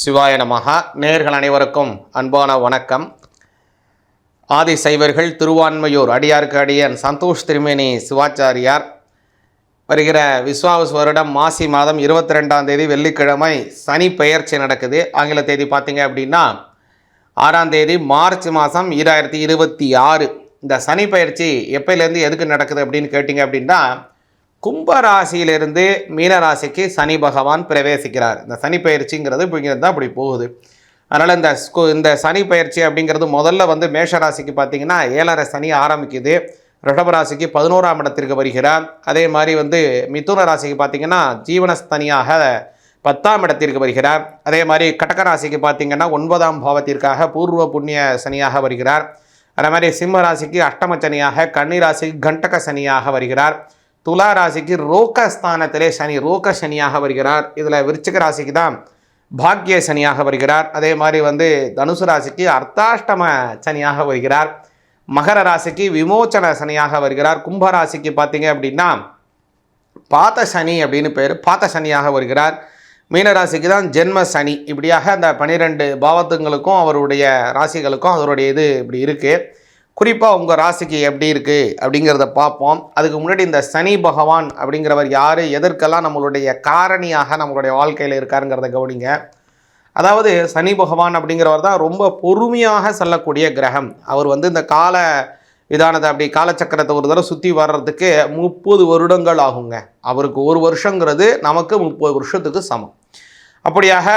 சிவாய நமகா நேர்கள் அனைவருக்கும் அன்பான வணக்கம். ஆதி சைவர்கள் திருவான்மையூர் அடியாருக்கு அடியன் சந்தோஷ் திருமேனி சிவாச்சாரியார். வருகிற விஸ்வாவஸ் வருடம் மாசி மாதம் இருபத்தி ரெண்டாம் தேதி வெள்ளிக்கிழமை சனி பெயர்ச்சி நடக்குது. ஆங்கில தேதி பார்த்தீங்க அப்படின்னா ஆறாம் தேதி மார்ச் மாதம் ஈராயிரத்தி இருபத்தி ஆறு. இந்த சனி பயிற்சி எப்பயிலேருந்து எதுக்கு நடக்குது அப்படின்னு கேட்டிங்க அப்படின்னா கும்பராசியிலிருந்து மீனராசிக்கு சனி பகவான் பிரவேசிக்கிறார். இந்த சனி பயிற்சிங்கிறது இப்படிங்கிறது தான் அப்படி போகுது. அதனால் இந்த இந்த சனி பயிற்சி அப்படிங்கிறது முதல்ல வந்து மேஷ ராசிக்கு பார்த்தீங்கன்னா ஏழரை சனி ஆரம்பிக்குது. ரிஷப ராசிக்கு பதினோராம் இடத்திற்கு வருகிறார். அதே மாதிரி வந்து மிதுன ராசிக்கு பார்த்திங்கன்னா ஜீவனஸ்தனியாக பத்தாம் இடத்திற்கு வருகிறார். அதே மாதிரி கடக ராசிக்கு பார்த்திங்கன்னா ஒன்பதாம் பாவத்திற்காக பூர்வ புண்ணிய சனியாக வருகிறார். அதே மாதிரி சிம்ம ராசிக்கு அஷ்டம சனியாக கன்னி ராசிக்கு கண்டக சனியாக வருகிறார். துலா ராசிக்கு ரோக ஸ்தானத்திலே சனி ரோக சனியாக வருகிறார். இதில் விருச்சிக ராசிக்கு தான் பாக்கிய சனியாக வருகிறார். அதே மாதிரி வந்து தனுசு ராசிக்கு அர்த்தாஷ்டம சனியாக வருகிறார். மகர ராசிக்கு விமோச்சன சனியாக வருகிறார். கும்ப ராசிக்கு பார்த்தீங்க அப்படின்னா பாத்த சனி அப்படின்னு பேர். பாத்த சனியாக வருகிறார். மீனராசிக்கு தான் ஜென்ம சனி. இப்படியாக அந்த பனிரெண்டு பாவத்துங்களுக்கும் அவருடைய ராசிகளுக்கும் அவருடைய இது இப்படி இருக்குது குறிப்பாக உங்கள் ராசிக்கு எப்படி இருக்குது அப்படிங்கிறத பார்ப்போம். அதுக்கு முன்னாடி இந்த சனி பகவான் அப்படிங்கிறவர் யார்? எதற்கெல்லாம் நம்மளுடைய காரணியாக நம்மளுடைய வாழ்க்கையில் இருக்காருங்கிறத கவனிங்க. அதாவது சனி பகவான் அப்படிங்கிறவர் தான் ரொம்ப பொறுமையாக செல்லக்கூடிய கிரகம். அவர் வந்து இந்த கால விதானத்தை அப்படி காலச்சக்கரத்தை ஒரு தடவை சுற்றி வர்றதுக்கு முப்பது வருடங்கள் ஆகுங்க. அவருக்கு ஒரு வருஷங்கிறது நமக்கு முப்பது வருஷத்துக்கு சமம். அப்படியாக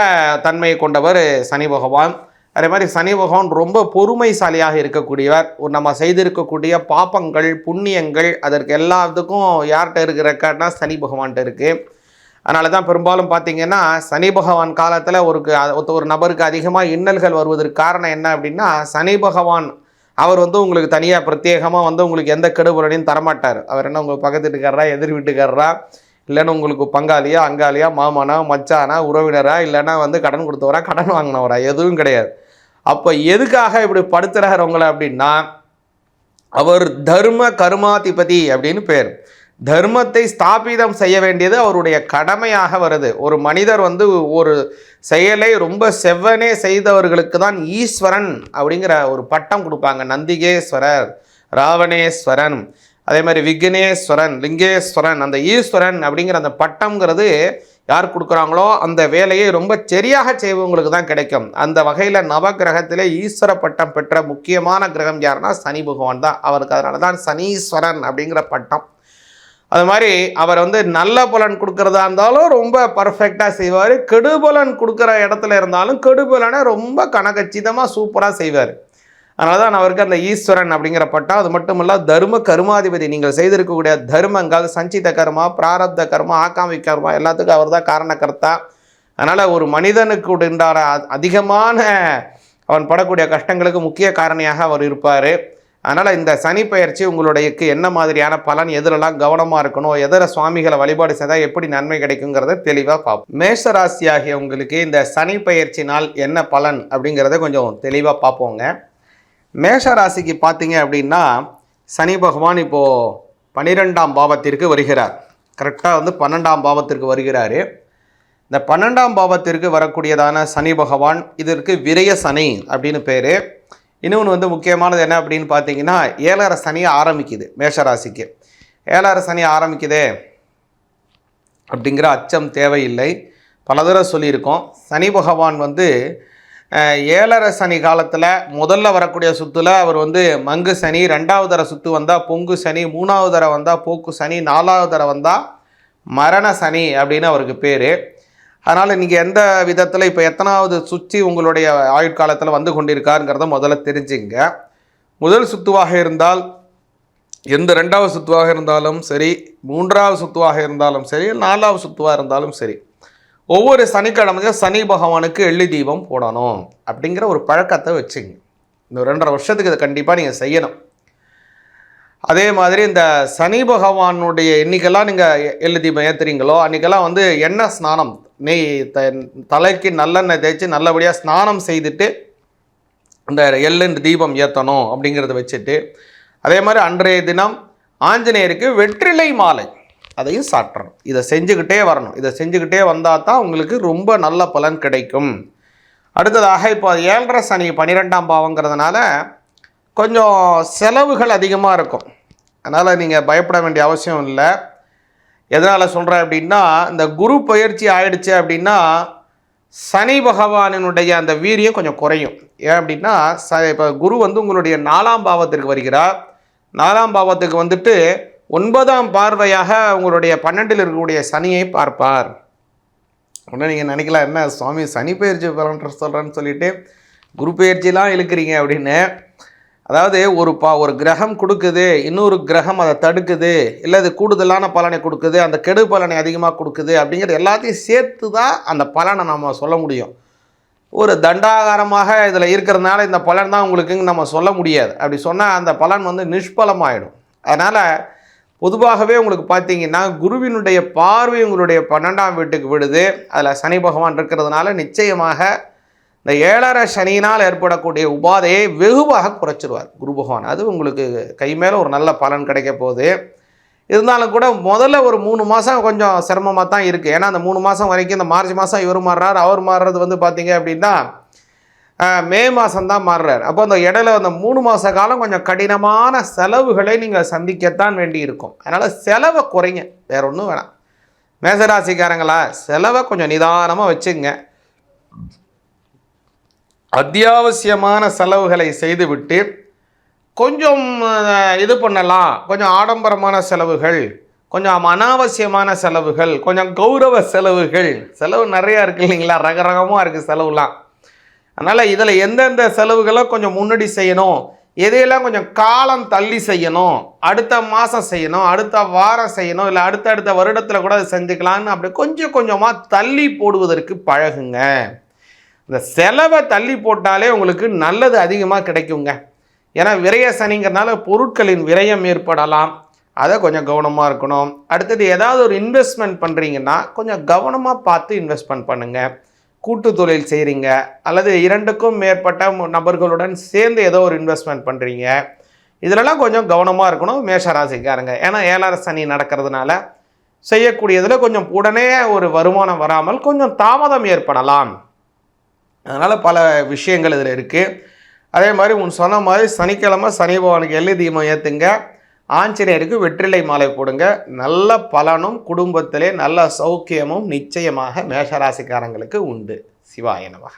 தன்மையை கொண்டவர் சனி பகவான். அதே மாதிரி சனி பகவான் ரொம்ப பொறுமைசாலியாக இருக்கக்கூடியவர். ஒரு நம்ம செய்திருக்கக்கூடிய பாப்பங்கள் புண்ணியங்கள் அதற்கு எல்லாத்துக்கும் யார்கிட்ட இருக்கிற ரெக்கார்ட்னா சனி பகவான்கிட்ட இருக்குது அதனால தான் பெரும்பாலும் பார்த்தீங்கன்னா சனி பகவான் காலத்தில் ஒரு ஒரு நபருக்கு அதிகமாக இன்னல்கள் வருவதற்கு காரணம் என்ன அப்படின்னா சனி பகவான் அவர் வந்து உங்களுக்கு தனியாக பிரத்யேகமாக வந்து உங்களுக்கு எந்த கெடுபலனையும் தரமாட்டார். அவர் என்ன உங்களுக்கு பக்கத்து வீட்டுக்காரரா எதிர் வீட்டுக்காரரா இல்லைன்னா உங்களுக்கு பங்காளியா அங்காளியா மாமனா மச்சானா உறவினரா இல்லைன்னா வந்து கடன் கொடுத்தவரா கடன் வாங்கினவரா எதுவும் கிடையாது. அப்போ எதுக்காக இப்படி படுத்துறாரு உங்களை அப்படின்னா அவர் தர்ம கர்மாதிபதி அப்படின்னு பேர். தர்மத்தை ஸ்தாபிதம் செய்ய வேண்டியது அவருடைய கடமையாக வருது. ஒரு மனிதர் வந்து ஒரு செயலை ரொம்ப செவ்வனே செய்தவர்களுக்கு தான் ஈஸ்வரன் அப்படிங்கிற ஒரு பட்டம் கொடுப்பாங்க. நந்திகேஸ்வரர் ராவணேஸ்வரன் அதே மாதிரி விக்னேஸ்வரன் லிங்கேஸ்வரன் அந்த ஈஸ்வரன் அப்படிங்கிற அந்த பட்டம்ங்கிறது யார் கொடுக்குறாங்களோ அந்த வேலையை ரொம்ப சரியாக செய்வங்களுக்கு தான் கிடைக்கும். அந்த வகையில் நவகிரகத்திலே ஈஸ்வர பட்டம் பெற்ற முக்கியமான கிரகம் யாருன்னா சனி பகவான் தான். அவருக்கு அதனால தான் சனீஸ்வரன் அப்படிங்கிற பட்டம். அது மாதிரி அவர் வந்து நல்ல பலன் கொடுக்கறதா இருந்தாலும் ரொம்ப பர்ஃபெக்டாக செய்வார். கெடுபலன் கொடுக்குற இடத்துல இருந்தாலும் கெடுபலனை ரொம்ப கனகச்சிதமாக சூப்பராக செய்வார். அதனால தான் அவருக்கு அந்த ஈஸ்வரன் அப்படிங்கிற பட்டம் அது மட்டும் இல்ல தர்ம கர்மாதிபதி. நீங்கள் செய்திருக்கக்கூடிய தர்மங்கள் சஞ்சித கர்மா பிராரப்த கர்மா ஆக்காமி கர்மா எல்லாத்துக்கும் அவர் தான் காரணக்கர்த்தா. அதனால் ஒரு மனிதனுக்கு உண்டான அதிகமான அவன் படக்கூடிய கஷ்டங்களுக்கு முக்கிய காரணியாக அவர் இருப்பார். அதனால் இந்த சனி பயிற்சி உங்களுடையக்கு என்ன மாதிரியான பலன் எதிரெல்லாம் கவனமாக இருக்கணும் எதிர சுவாமிகளை வழிபாடு செய்தால் எப்படி நன்மை கிடைக்குங்கிறத தெளிவாக பார்ப்போம். மேஷராசி ஆகிய உங்களுக்கு இந்த சனி பயிற்சினால் என்ன பலன் அப்படிங்கிறத கொஞ்சம் தெளிவாக பார்ப்போங்க. மேஷ ராசிக்கு பார்த்தீங்க அப்படின்னா சனி பகவான் இப்போது பன்னிரெண்டாம் பாவத்திற்கு வருகிறார். கரெக்டாக வந்து பன்னெண்டாம் பாவத்திற்கு வருகிறார். இந்த பன்னெண்டாம் பாவத்திற்கு வரக்கூடியதான சனி பகவான் இதற்கு விரய சனி அப்படின்னு பேர். இன்னொன்று வந்து முக்கியமானது என்ன அப்படின்னு பார்த்தீங்கன்னா ஏழரை சனி ஆரம்பிக்குது மேஷராசிக்கு. ஏழரை சனி ஆரம்பிக்குதே அப்படிங்கிற அச்சம் தேவையில்லை. பல தடவை சொல்லியிருக்கோம். சனி பகவான் வந்து ஏழரை சனி காலத்தில் முதல்ல வரக்கூடிய சுற்றுல அவர் வந்து மங்கு சனி ரெண்டாவது தர சுற்று வந்தால் பொங்கு சனி மூணாவது தர வந்தால் போக்கு சனி நாலாவது தர வந்தால் மரண சனி அப்படின்னு அவருக்கு பேர். அதனால் நீங்கள் எந்த விதத்தில் இப்போ எத்தனாவது சுற்றி உங்களுடைய ஆயுட்காலத்தில் வந்து கொண்டிருக்காருங்கிறத முதல்ல தெரிஞ்சுங்க. முதல் சுத்துவாக இருந்தால் எந்த ரெண்டாவது சுத்துவாக இருந்தாலும் சரி மூன்றாவது சுத்துவாக இருந்தாலும் சரி நாலாவது சுத்துவாக இருந்தாலும் சரி ஒவ்வொரு சனிக்கிழமையும் சனி பகவானுக்கு எள்ளி தீபம் போடணும் அப்படிங்கிற ஒரு பழக்கத்தை வச்சுங்க. இந்த ரெண்டரை வருஷத்துக்கு இதை கண்டிப்பாக நீங்கள் செய்யணும். அதே மாதிரி இந்த சனி பகவானுடைய என்றைக்கெல்லாம் நீங்கள் எள்ளு தீபம் ஏற்றுறீங்களோ அன்றைக்கெல்லாம் வந்து எண்ணெய் ஸ்நானம் நெய் த தலைக்கு நல்லெண்ணெய் தேய்ச்சி நல்லபடியாக ஸ்நானம் செய்துட்டு இந்த எள்ளு தீபம் ஏற்றணும் அப்படிங்கிறத வச்சுட்டு அதே மாதிரி அன்றைய தினம் ஆஞ்சநேயருக்கு வெற்றிலை மாலை. அதையும் சாற்றணும். இதை செஞ்சுக்கிட்டே வரணும். இதை செஞ்சுக்கிட்டே வந்தால் தான் உங்களுக்கு ரொம்ப நல்ல பலன் கிடைக்கும். அடுத்ததாக இப்போ ஏழரை சனி பன்னிரெண்டாம் பாவங்கிறதுனால கொஞ்சம் செலவுகள் அதிகமாக இருக்கும். அதனால் நீங்கள் பயப்பட வேண்டிய அவசியம் இல்லை. எதனால் சொல்கிறேன் அப்படின்னா இந்த குரு பயிற்சி ஆயிடுச்சு அப்படின்னா சனி பகவானினுடைய அந்த வீரியம் கொஞ்சம் குறையும். ஏன் அப்படின்னா ச இப்போ குரு வந்து உங்களுடைய நாலாம் பாவத்திற்கு வருகிறார். நாலாம் பாவத்துக்கு வந்துட்டு ஒன்பதாம் பார்வையாக உங்களுடைய பன்னெண்டில் இருக்கக்கூடிய சனியை பார்ப்பார். உடனே நீங்கள் நினைக்கலாம் என்ன சுவாமி சனி பயிற்சி பலன்ற சொல்கிறேன்னு சொல்லிட்டு குரு பயிற்சிலாம் இழுக்கிறீங்க அப்படின்னு. அதாவது ஒரு பா ஒரு கிரகம் கொடுக்குது இன்னொரு கிரகம் அதை தடுக்குது இல்லை அது கூடுதலான பலனை கொடுக்குது அந்த கெடு பலனை அதிகமாக கொடுக்குது அப்படிங்கிறது எல்லாத்தையும் சேர்த்து தான் அந்த பலனை நம்ம சொல்ல முடியும். ஒரு தண்டாகாரமாக இதில் இருக்கிறதுனால இந்த பலன் தான் உங்களுக்குன்னு நம்ம சொல்ல முடியாது. அப்படி சொன்னால் அந்த பலன் வந்து நிஷ்பலமாயிடும். அதனால் பொதுவாகவே உங்களுக்கு பார்த்தீங்கன்னா குருவினுடைய பார்வை உங்களுடைய பன்னெண்டாம் வீட்டுக்கு விடுது. அதில் சனி பகவான் இருக்கிறதுனால நிச்சயமாக இந்த ஏழரை சனியினால் ஏற்படக்கூடிய உபாதையை வெகுவாக குறைச்சிருவார் குரு பகவான். அது உங்களுக்கு கை மேலே ஒரு நல்ல பலன் கிடைக்க போகுது. இருந்தாலும் கூட முதல்ல ஒரு மூணு மாதம் கொஞ்சம் சிரமமாக தான் இருக்குது ஏன்னா அந்த மூணு மாதம் வரைக்கும் இந்த மார்ச் மாதம் இவர் மாறுறார் அவர் மாறுறது வந்து பார்த்தீங்க அப்படின்னா மே மாதம் தான் மாறுறார். அப்போ அந்த இடையில அந்த மூணு மாத காலம் கொஞ்சம் கடினமான செலவுகளை நீங்கள் சந்திக்கத்தான் வேண்டி இருக்கும் அதனால் செலவை குறைங்க. வேற ஒன்றும் வேணாம். மேசராசிக்காரங்களா செலவை கொஞ்சம் நிதானமாக வச்சுங்க. அத்தியாவசியமான செலவுகளை செய்துவிட்டு கொஞ்சம் இது பண்ணலாம். கொஞ்சம் ஆடம்பரமான செலவுகள் கொஞ்சம் அனாவசியமான செலவுகள் கொஞ்சம் கௌரவ செலவுகள். செலவு நிறையா இருக்கு இல்லைங்களா? ரகரகமாக இருக்குது செலவுலாம். அதனால் இதில் எந்தெந்த செலவுகளை கொஞ்சம் முன்னாடி செய்யணும் எதையெல்லாம் கொஞ்சம் காலம் தள்ளி செய்யணும் அடுத்த மாதம் செய்யணும் அடுத்த வாரம் செய்யணும் இல்லை அடுத்த அடுத்த வருடத்தில் கூட அதை செஞ்சுக்கலான்னு அப்படி கொஞ்சம் கொஞ்சமாக தள்ளி போடுவதற்கு பழகுங்க. இந்த செலவை தள்ளி போட்டாலே உங்களுக்கு நல்லது அதிகமாக கிடைக்குங்க. ஏன்னா விரய சனிங்கிறனால பொருட்களின் விரயம் ஏற்படலாம். அதை கொஞ்சம் கவனமாக இருக்கணும். அடுத்தது ஏதாவது ஒரு இன்வெஸ்ட்மெண்ட் பண்ணுறீங்கன்னா கொஞ்சம் கவனமாக பார்த்து இன்வெஸ்ட்மெண்ட் பண்ணுங்கள் கூட்டு தொழில் செய்கிறீங்க அல்லது இரண்டுக்கும் மேற்பட்ட மு- நபர்களுடன் சேர்ந்து ஏதோ ஒரு இன்வெஸ்ட்மெண்ட் பண்ணுறீங்க இதிலெல்லாம் கொஞ்சம் கவனமாக இருக்கணும் மேஷராசிக்காரங்க ஏன்னா ஏழார சனி நடக்கிறதுனால செய்யக்கூடியதில் கொஞ்சம் உடனே ஒரு வருமானம் வராமல் கொஞ்சம் தாமதம் ஏற்படலாம். அதனால் பல விஷயங்கள் இதில் இருக்குது அதே மாதிரி உன் சொன்ன மாதிரி சனிக்கிழமை சனி பகவானுக்கு எள்ளு தீபம் ஏற்றுங்க ஆஞ்சநேயருக்கு வெற்றிலை மாலை போடுங்க. நல்ல பலனும் குடும்பத்திலே நல்ல சௌக்கியமும் நிச்சயமாக மேஷராசிக்காரங்களுக்கு உண்டு. சிவாய நமக.